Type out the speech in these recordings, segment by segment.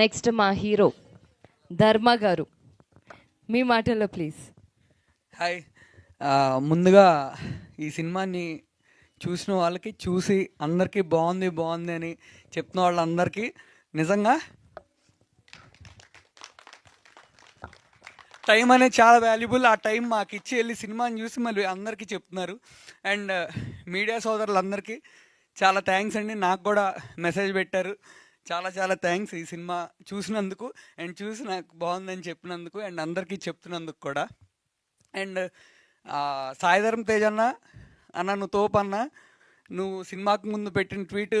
Next మా hero ధర్మ గారు. మీ మాటల్లో ప్లీజ్ హాయ్ ముందుగా ఈ సినిమాని చూసిన వాళ్ళకి చూసి అందరికీ బాగుంది బాగుంది అని చెప్తున్న వాళ్ళందరికీ నిజంగా టైం అనేది చాలా వాల్యుబుల్ ఆ టైం మాకు ఇచ్చి వెళ్ళి సినిమాని చూసి మళ్ళీ అందరికీ చెప్తున్నారు. అండ్ మీడియా సోదరులందరికీ చాలా థ్యాంక్స్ అండి. నాకు కూడా మెసేజ్ పెట్టారు. చాలా చాలా థ్యాంక్స్ ఈ సినిమా చూసినందుకు. అండ్ చూసి నాకు బాగుందని చెప్పినందుకు. అండ్ అందరికీ చెప్తున్నందుకు కూడా. అండ్ సాయిధరం తేజ్ అన్న అన్న నువ్వు తోపన్న నువ్వు సినిమాకు ముందు పెట్టిన ట్వీట్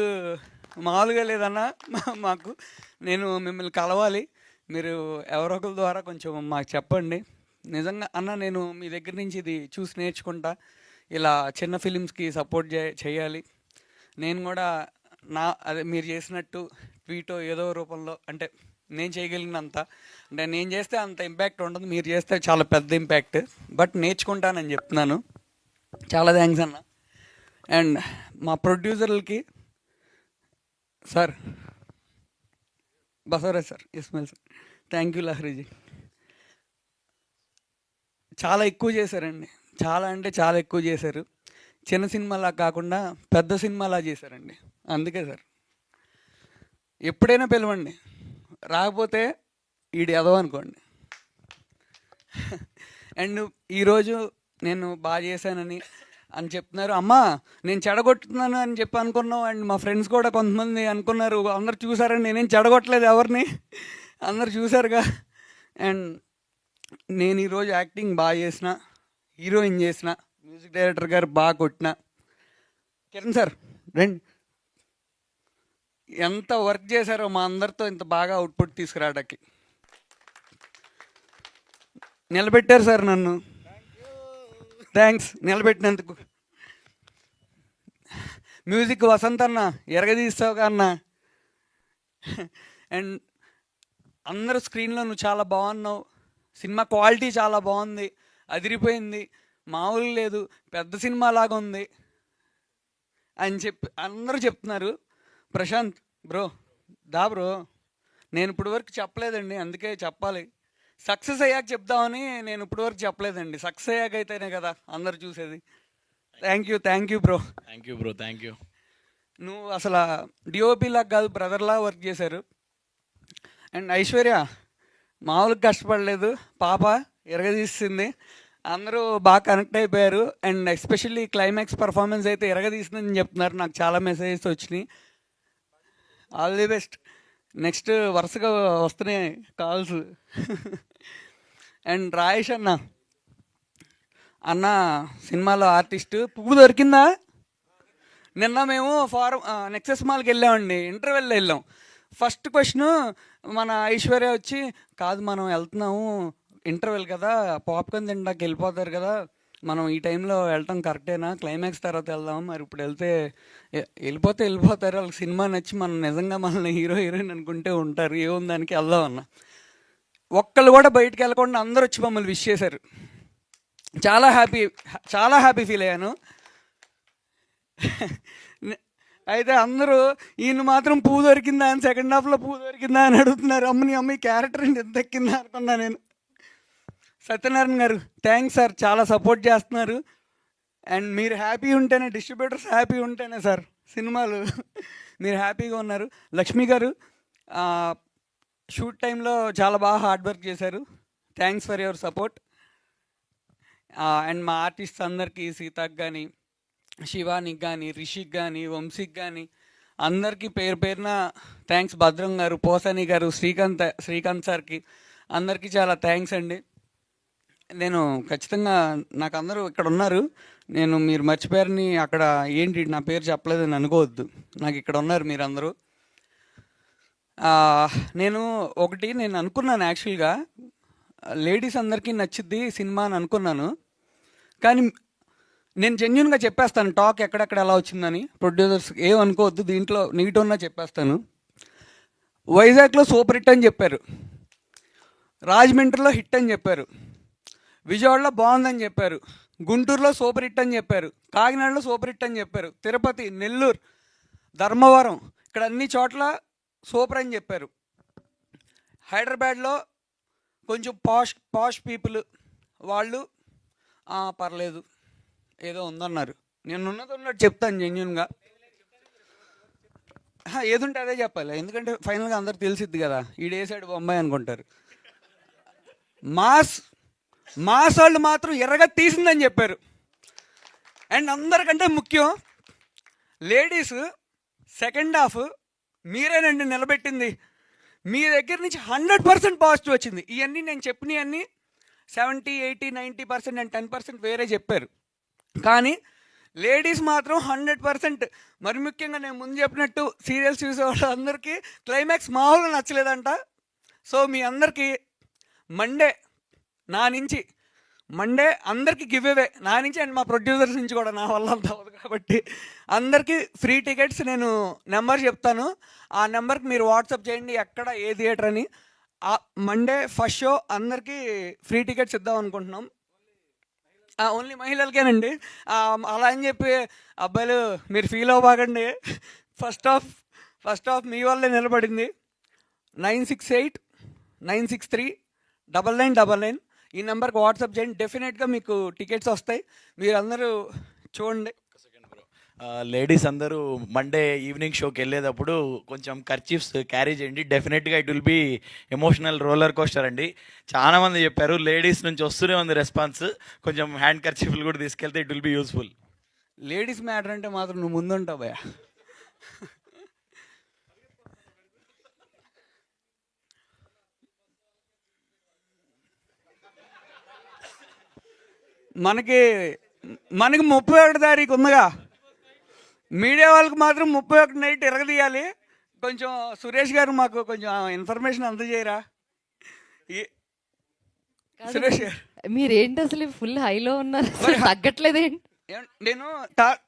మామూలుగా లేదన్న మా- మాకు నేను మిమ్మల్ని కలవాలి. మీరు ఎవరొకరి ద్వారా కొంచెం మాకు చెప్పండి. నిజంగా అన్న నేను మీ దగ్గర నుంచి ఇది చూసి నేర్చుకుంటా. ఇలా చిన్న ఫిలిమ్స్కి సపోర్ట్ చే చేయాలి. నేను కూడా నా అదే మీరు చేసినట్టు ట్వీటో ఏదో రూపంలో అంటే నేను చేయగలిగినంత అంటే నేను చేస్తే అంత ఇంపాక్ట్ ఉండదు మీరు చేస్తే చాలా పెద్ద ఇంపాక్ట్ బట్ నేర్చుకుంటానని చెప్తున్నాను. చాలా థ్యాంక్స్ అన్న. అండ్ మా ప్రొడ్యూసర్లకి sir Basavaraj sir Ismail sir. Thank you Lahariji. చాలా ఎక్కువ చేశారండి. చాలా అంటే చాలా ఎక్కువ చేశారు. చిన్న సినిమాలా కాకుండా పెద్ద సినిమాలా చేశారండి. అందుకే సార్. ఎప్పుడైనా పిలవండి. రాకపోతే ఈడు ఎదవ అనుకోండి. అండ్ ఈరోజు నేను బాగా చేశానని అని చెప్తున్నారు. అమ్మా నేను చెడగొట్టుతున్నాను అని చెప్పి అనుకున్నాం అండ్ మా ఫ్రెండ్స్ కూడా కొంతమంది అనుకున్నారు. అందరు చూసారని నేనేం చెడగొట్టలేదు ఎవరిని. అందరు చూసారుగా. అండ్ నేను ఈరోజు యాక్టింగ్ బాగా చేసిన హీరోయిన్ చేసిన మ్యూజిక్ డైరెక్టర్ గారు బాగా కొట్టిన. కిరణ్ సార్ రండి. ఎంత వర్క్ చేశారో మా అందరితో ఇంత బాగా అవుట్పుట్ తీసుకురావడానికి. నిలబెట్టారు సార్ నన్ను. థ్యాంక్స్ నిలబెట్టినందుకు. మ్యూజిక్ వసంత్ అన్న ఎరగదీస్తావు అన్న. అండ్ అందరూ స్క్రీన్లో నువ్వు చాలా బాగున్నావు. సినిమా క్వాలిటీ చాలా బాగుంది. అదిరిపోయింది. మామూలు లేదు. పెద్ద సినిమా లాగా ఉంది. అని చెప్పి అందరూ చెప్తున్నారు. ప్రశాంత్ బ్రో దా బ్రో నేను ఇప్పుడు వరకు చెప్పలేదండి అందుకే చెప్పాలి. సక్సెస్ అయ్యాక చెప్దామని నేను ఇప్పుడు వరకు చెప్పలేదండి. సక్సెస్ అయ్యాక అయితేనే కదా అందరు చూసేది. Thank you thank you bro thank you bro thank you నువ్వు అసలు డిఓపి లాగా కాదు బ్రదర్లా వర్క్ చేశారు. అండ్ ఐశ్వర్య మామూలుగా కష్టపడలేదు. పాప ఎరగదీసింది. అందరూ బాగా కనెక్ట్ అయిపోయారు. అండ్ ఎస్పెషల్లీ క్లైమాక్స్ పర్ఫార్మెన్స్ అయితే ఎరగదీసిందని చెప్తున్నారు. నాకు చాలా మెసేజెస్ వచ్చినాయి. All the best. నెక్స్ట్ వరుసగా వస్తున్నాయి కాల్స్. అండ్ రాయేష్ అన్న. అన్న సినిమాలో ఆర్టిస్ట్. పువ్వు దొరికిందా? నిన్న మేము ఫారం నెక్సెస్ మాల్కి వెళ్ళామండి. ఇంటర్వెల్లో వెళ్ళాం. ఫస్ట్ క్వశ్చన్ మన ఐశ్వర్య వచ్చి కాదు మనం వెళ్తున్నాము. ఇంటర్వెల్ కదా. పాప్కార్న్ తింటాకి వెళ్ళిపోతారు కదా. మనం ఈ టైంలో వెళ్ళటం కరెక్టేనా? క్లైమాక్స్ తర్వాత వెళ్దాం మరి ఇప్పుడు వెళ్తే వెళ్ళిపోతే వెళ్ళిపోతారు. వాళ్ళకి సినిమా నచ్చి మనం నిజంగా మనల్ని హీరో హీరోయిన్ అనుకుంటే ఉంటారు. ఏముంది దానికి? వెళ్దాం అన్న. ఒక్కళ్ళు కూడా బయటికి వెళ్ళకుండా అందరూ వచ్చి మమ్మల్ని విష్ చేశారు. చాలా హ్యాపీ చాలా హ్యాపీ ఫీల్ అయ్యాను. అయితే అందరూ ఈయన మాత్రం పువ్వు దొరికిందా అని సెకండ్ హాఫ్లో పువ్వు దొరికిందా అని అడుగుతున్నారు. అమ్మని అమ్మ క్యారెక్టర్ ఎంత ఎక్కిందా అనుకున్నా నేను. సత్యనారాయణ గారు థ్యాంక్స్ సార్ చాలా సపోర్ట్ చేస్తున్నారు. అండ్ మీరు హ్యాపీ ఉంటేనే డిస్ట్రిబ్యూటర్స్ హ్యాపీ ఉంటేనే సార్ సినిమాలు మీరు హ్యాపీగా ఉన్నారు. లక్ష్మి గారు షూట్ టైంలో చాలా బాగా హార్డ్ వర్క్ చేశారు. Thanks for your support and మా ఆర్టిస్ట్ అందరికీ సీతాకి కానీ శివానికి కానీ రిషిక్ కానీ వంశీకి కానీ అందరికీ పేరు పేరున థ్యాంక్స్ భద్రం గారు పోసాని గారు శ్రీకాంత్ శ్రీకాంత్ సార్కి అందరికీ చాలా థ్యాంక్స్ అండి. నేను ఖచ్చితంగా నాకు అందరూ ఇక్కడ ఉన్నారు నేను మీరు మర్చిపోయారని అక్కడ ఏంటి నా పేరు చెప్పలేదని అనుకోవద్దు. నాకు ఇక్కడ ఉన్నారు మీరందరూ. నేను ఒకటి నేను అనుకున్నాను యాక్చువల్గా. లేడీస్ అందరికీ నచ్చిద్ది సినిమా అని అనుకున్నాను. కానీ నేను జెన్యున్గా చెప్పేస్తాను టాక్ ఎక్కడెక్కడ ఎలా వచ్చిందని. ప్రొడ్యూసర్స్ ఏం అనుకోవద్దు దీంట్లో నీట్ ఉన్నా చెప్పేస్తాను. వైజాగ్లో సూపర్ హిట్ అని చెప్పారు. రాజమండ్రిలో హిట్ అని చెప్పారు. విజయవాడలో బాగుందని చెప్పారు. గుంటూరులో సూపర్ హిట్ అని చెప్పారు. కాకినాడలో సూపర్ హిట్ అని చెప్పారు. తిరుపతి నెల్లూరు ధర్మవరం ఇక్కడ అన్ని చోట్ల సూపర్ అని చెప్పారు. హైదరాబాద్లో కొంచెం పాష్ పాష్ పీపుల్ వాళ్ళు పర్లేదు. ఏదో ఉందన్నారు. నేను ఉన్నది ఉన్నట్టు చెప్తాను జెన్యున్గా. ఏదుంటే అదే చెప్పాలి. ఎందుకంటే ఫైనల్గా అందరు తెలిసిద్ది కదా. ఈడేసాడు బొంబాయి అనుకుంటారు. మాస్ మాసాళ్ళు మాత్రం ఎర్రగా తీసిందని చెప్పారు. అండ్ అందరికంటే ముఖ్యం లేడీస్ సెకండ్ హాఫ్ మీరేనండి నిలబెట్టింది. మీ దగ్గర నుంచి హండ్రెడ్ పర్సెంట్ పాజిటివ్ వచ్చింది. ఇవన్నీ నేను చెప్పినవన్నీ seventy eighty ninety percent and ten percent వేరే చెప్పారు. కానీ లేడీస్ మాత్రం హండ్రెడ్ పర్సెంట్. మరి ముఖ్యంగా నేను ముందు చెప్పినట్టు సీరియల్స్ చూసే వాళ్ళందరికీ క్లైమాక్స్ మామూలుగా నచ్చలేదంట. సో మీ అందరికీ మండే నా నుంచి. మండే అందరికీ గివ్ అవే నా నుంచి అండ్ మా ప్రొడ్యూసర్స్ నుంచి కూడా. నా వల్ల అంత అవ్వదు కాబట్టి. అందరికీ ఫ్రీ టికెట్స్ నేను నెంబర్ చెప్తాను. ఆ నెంబర్కి మీరు వాట్సాప్ చేయండి. ఎక్కడ ఏ థియేటర్ అని. ఆ మండే ఫస్ట్ షో అందరికీ ఫ్రీ టికెట్స్ ఇద్దాం అనుకుంటున్నాం. ఓన్లీ మహిళలకేనండి. అలా అని చెప్పి అబ్బాయిలు మీరు ఫీల్ అవ్వకండి. ఫస్ట్ ఆఫ్ ఫస్ట్ ఆఫ్ మీ వల్లే నిలబడింది. Nine six eight nine six three double nine double nine ఈ నెంబర్కి వాట్సాప్ చేయండి. డెఫినెట్గా మీకు టికెట్స్ వస్తాయి. మీరందరూ చూడండి. లేడీస్ అందరూ మండే ఈవినింగ్ షోకి వెళ్ళేటప్పుడు కొంచెం ఖర్చీఫ్స్ క్యారీ చేయండి. డెఫినెట్గా it will be emotional roller coaster అండి. చాలా మంది చెప్పారు లేడీస్ నుంచి వస్తూనే ఉంది రెస్పాన్స్ కొంచెం హ్యాండ్ ఖర్చీఫ్లు కూడా తీసుకెళ్తే it will be useful ladies matter అంటే మాత్రం నువ్వు ముందుంటావు భయ మనకి మనకి ముప్పై ఒకటి తారీఖు ఉందిగా. మీడియా వాళ్ళకి మాత్రం ముప్పై ఒకటి నైట్ ఎరగదీయాలి కొంచెం సురేష్ గారు మాకు కొంచెం ఇన్ఫర్మేషన్ అందజేయరా. సురేష్ గారు. మీరేంటి అసలు ఫుల్ హైలో ఉన్నారు? తగ్గట్లేదేంటి? నేను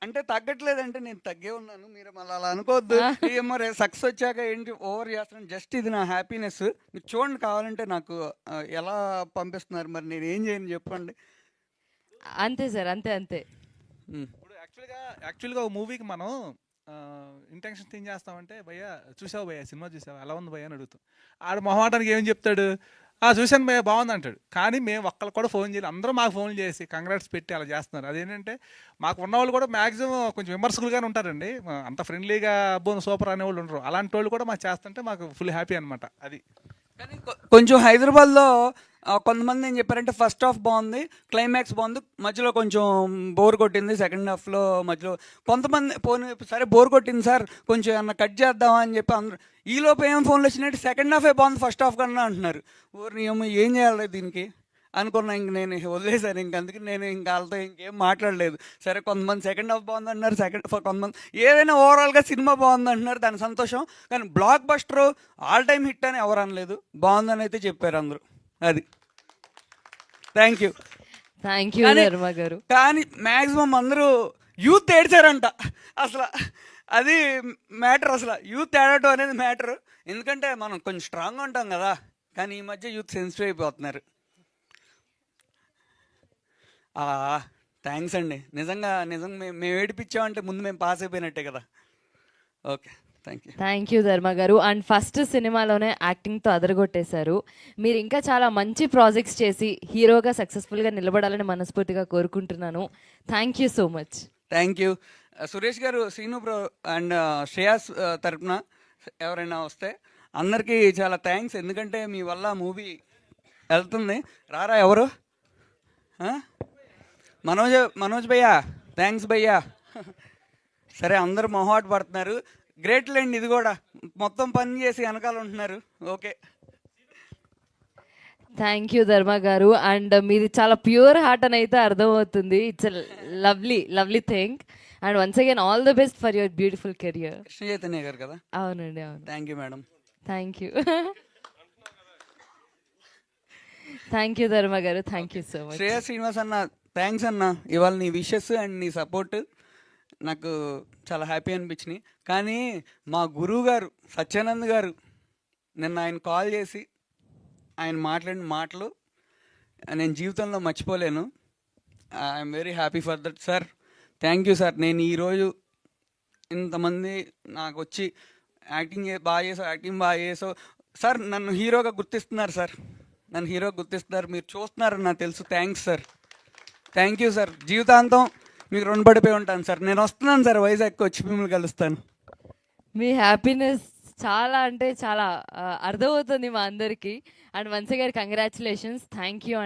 అంటే తగ్గట్లేదంటే నేను తగ్గే ఉన్నాను. మీరు మళ్ళీ అలా అనుకోవద్దు. ఏమో సక్సెస్ వచ్చాక ఏంటి ఓవర్ చేస్తున్నాను. జస్ట్ ఇది నా హ్యాపీనెస్. మీరు చూడండి కావాలంటే నాకు ఎలా పంపిస్తున్నారు. మరి నేను ఏం చేయను చెప్పండి. అంతే సార్ అంతే అంతే. ఇప్పుడు యాక్చువల్గా యాక్చువల్గా ఒక మూవీకి మనం ఇంటెన్షన్ ఏం చేస్తామంటే భయ్య చూసావు భయ్య సినిమా చూసావు ఎలా ఉంది భయ్య అని అడుగుతాం. ఆడు మొహమాటానికి ఏం చెప్తాడు? ఆ చూశాను భయ్య బాగుంది అంటాడు. కానీ మేము ఒక్కళ్ళు కూడా ఫోన్ చేయాలి అందరూ మాకు ఫోన్ చేసి కంగ్రాట్స్ పెట్టి అలా చేస్తున్నారు. అదేంటంటే మాకు ఉన్న వాళ్ళు కూడా మాక్సిమం కొంచెం విమర్శకులుగానే ఉంటారండి. అంత ఫ్రెండ్లీగా అబ్బో సూపర్ అనే వాళ్ళు ఉండరు. అలాంటి వాళ్ళు కూడా మాకు చేస్తుంటే మాకు ఫుల్ హ్యాపీ అనమాట అది. కానీ కొంచెం హైదరాబాద్లో కొంతమంది ఏం చెప్పారంటే ఫస్ట్ హాఫ్ బాగుంది క్లైమాక్స్ బాగుంది మధ్యలో కొంచెం బోర్ కొట్టింది సెకండ్ హాఫ్లో మధ్యలో కొంతమంది పోనీ సరే బోర్ కొట్టింది సార్ కొంచెం ఏమన్నా కట్ చేద్దామా అని చెప్పి అందరూ ఈ లోపు ఏం ఫోన్లు వచ్చినట్టు సెకండ్ హాఫే బాగుంది ఫస్ట్ హాఫ్ కన్నా అంటున్నారు. ఊరిని ఏమో ఏం చేయాలి దీనికి? అనుకున్నా ఇంక నేను వదిలేశాను ఇంక అందుకే నేను ఇంక వాళ్ళతో ఇంకేం మాట్లాడలేదు. సరే కొంతమంది సెకండ్ హాఫ్ బాగుంది అంటున్నారు సెకండ్ కొంతమంది ఏదైనా ఓవరాల్గా సినిమా బాగుంది అంటున్నారు దాని సంతోషం. కానీ blockbuster all time hit అని ఎవరు అనలేదు. బాగుందని అయితే చెప్పారు అందరూ. అది. Thank you thank you Dharma గారు. కానీ మ్యాక్సిమం అందరూ యూత్ ఏడ్చారంట. అసలు అది మ్యాటర్ అసలు. యూత్ ఏడటం అనేది మ్యాటర్ ఎందుకంటే మనం కొంచెం స్ట్రాంగ్గా ఉంటాం కదా. కానీ ఈ మధ్య యూత్ సెన్సిటివ్ అయిపోతున్నారు. థ్యాంక్స్ అండి. నిజంగా నిజంగా మేము మేము ఏడిపించామంటే ముందు మేము పాస్ అయిపోయినట్టే కదా. ఓకే థ్యాంక్ యూ ధర్మ గారు అండ్ ఫస్ట్ సినిమాలోనే యాక్టింగ్తో అదరగొట్టేశారు. మీరు ఇంకా చాలా మంచి ప్రాజెక్ట్స్ చేసి హీరోగా సక్సెస్ఫుల్గా నిలబడాలని మనస్ఫూర్తిగా కోరుకుంటున్నాను. Thank you so much thank you Suresh గారు సీను బ్రో అండ్ శ్రేయాస్ తరపున ఎవరైనా వస్తే అందరికీ చాలా థ్యాంక్స్ ఎందుకంటే మీ వల్ల మూవీ వెళ్తుంది. రారా ఎవరు? మనోజ్ మనోజ్ భయ్యా థ్యాంక్స్ భయ్యా. సరే అందరూ మొహాట్ పడుతున్నారు. గ్రేట్ లేండి ఇది కూడా. మొత్తం పని చేసి వెనకాల ఉంటున్నారు. ఓకే. థ్యాంక్ యూ ధర్మ గారు. అండ్ మీది చాలా ప్యూర్ హార్ట్ అని అయితే అర్థమవుతుంది. It's lovely lovely thing and once again all the best for your beautiful career Krishna Chaitanya గారు కదా? అవునండి అవును. Thank you madam thank you thank you Dharma గారు. Thank you so much Shreya Srinivas అన్న thanks అన్న. ఇవాళ నీ wishes and నీ సపోర్ట్ నాకు చాలా హ్యాపీ అనిపించినాయి. కానీ మా గురువు గారు సత్యానంద్ గారు నిన్న ఆయన కాల్ చేసి ఆయన మాట్లాడిన మాటలు నేను జీవితంలో మర్చిపోలేను. I'm very happy for that sir thank you sir నేను ఈరోజు ఇంతమంది నాకు వచ్చి యాక్టింగ్ బాగా చేసావు యాక్టింగ్ బాగా చేసావు. సార్ నన్ను హీరోగా గుర్తిస్తున్నారు సార్ నన్ను హీరోగా గుర్తిస్తున్నారు. మీరు చూస్తున్నారని నాకు తెలుసు. Thanks sir thank you sir జీవితాంతం మీకు రుణపడిపోయి ఉంటాను సార్. నేను వస్తున్నాను సార్ వైజాగ్కి వచ్చి మిమ్మల్ని కలుస్తాను. మీ హ్యాపీనెస్ చాలా అంటే చాలా అర్థమవుతుంది మా అందరికీ. అండ్ వన్స్ గారి కంగ్రాచులేషన్స్. Thank you